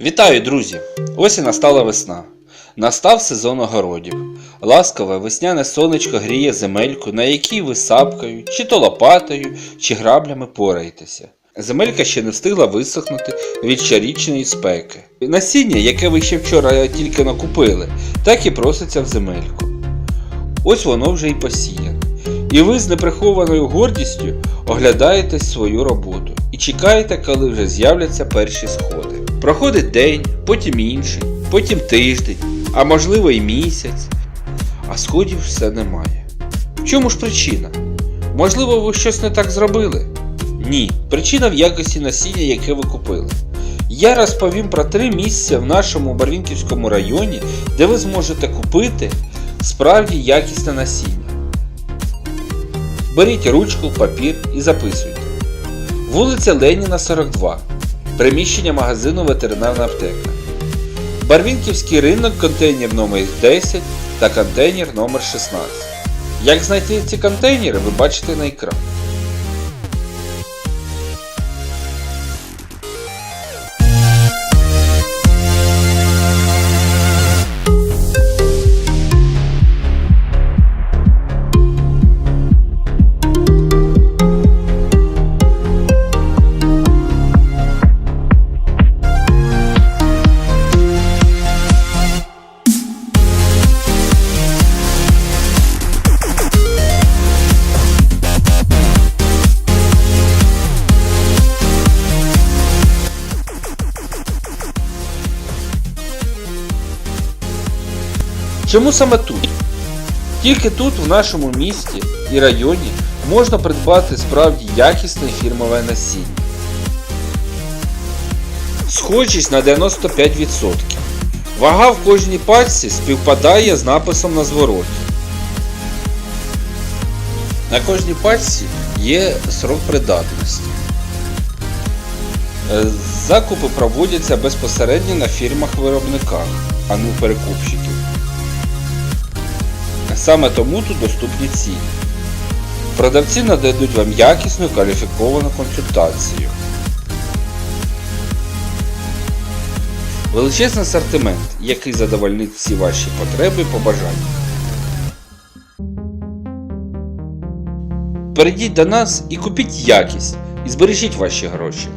Вітаю, друзі! Ось і настала весна. Настав сезон огородів. Ласкаве весняне сонечко гріє земельку, на якій ви сапкою, чи то лопатою, чи граблями пораєтеся. Земелька ще не встигла висохнути від щорічної спеки. Насіння, яке ви ще вчора тільки накупили, так і проситься в земельку. Ось воно вже й посіяне. І ви з неприхованою гордістю оглядаєте свою роботу і чекаєте, коли вже з'являться перші сходи. Проходить день, потім інший, потім тиждень, а можливо і місяць, а сходів все немає. В чому ж причина? Можливо, ви щось не так зробили? Ні, причина в якості насіння, яке ви купили. Я розповім про три місця в нашому Барвінківському районі, де ви зможете купити справді якісне насіння. Беріть ручку, папір і записуйте. Вулиця Леніна, 42. Приміщення магазину ветеринарна аптека. Барвінківський ринок, контейнер номер 10 та контейнер номер 16. Як знайти ці контейнери, ви бачите на екрані. Чому саме тут? Тільки тут, в нашому місті і районі, можна придбати справді якісне фірмове насіння. Схожість на 95%. Вага в кожній пачці співпадає з написом на звороті. На кожній пачці є срок придатності. Е, Закупи проводяться безпосередньо на фірмах-виробниках, а не перекупщиків. Саме тому тут доступні ціни. Продавці нададуть вам якісну кваліфіковану консультацію. Величезний асортимент, який задовольнить всі ваші потреби і побажання. Перейдіть до нас і купіть якість і збережіть ваші гроші.